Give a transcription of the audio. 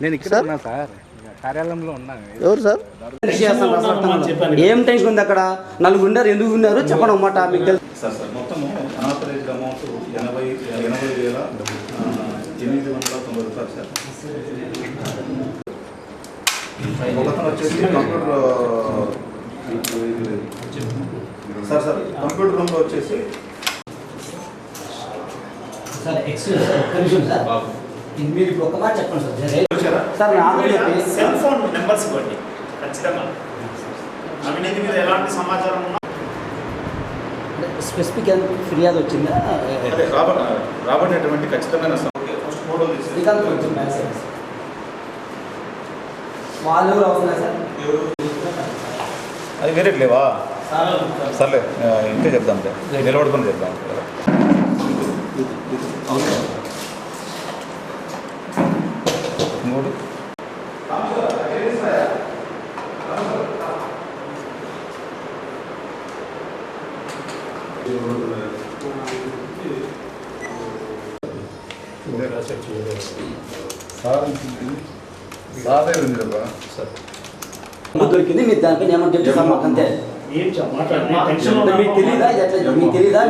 నేను ఇక్కడ ఉన్నా సార్. కార్యాలయంలో ఉన్నాను ఎవరు సార్? ఏం టెన్షన్ ఉంది అక్కడ? నలుగురు ఉన్నారు ఎందుకు ఉన్నారు చెప్పండి అన్నమాట మీకు తెలుసు. సార్ సార్ మొత్తము అనాథరైజ్డ్ అమౌంట్ ఎనభై ఎనభై వేల ఆ, ఎనిమిది వందల తొంభై రూపాయలు సార్. ఒకతను వచ్చేసి కంప్యూటర్ సార్ సార్ కంప్యూటర్ రూమ్లో వచ్చేసి సార్ ఎక్స్క్యూజ్ సార్. మీరు ఇప్పుడు ఒక మాట చెప్పండి సార్. సార్ నా ఆధార్ చెప్పి సెల్ ఫోన్ నెంబర్స్ ఇవ్వండి ఖచ్చితంగా. అవినీతి మీద ఎలాంటి సమాచారం ఉన్నా స్పెసిఫిక్ ఫిర్యాదు వచ్చిందా? రాబడినటువంటి ఖచ్చితమైన శ్రీకాంత్ కొంచెం వాళ్ళు ఎవరు అవుతున్నారు సార్? అది వేరే లేవా? సర్లే ఇంకే చెప్దాం నిలబడుకొని చెప్దాం. మూడు దొరికింది మీరు దానిపైన ఏమని చెప్తే సార్ మాకు. టెన్షన్లో మీకు ఎట్లా తెలియదా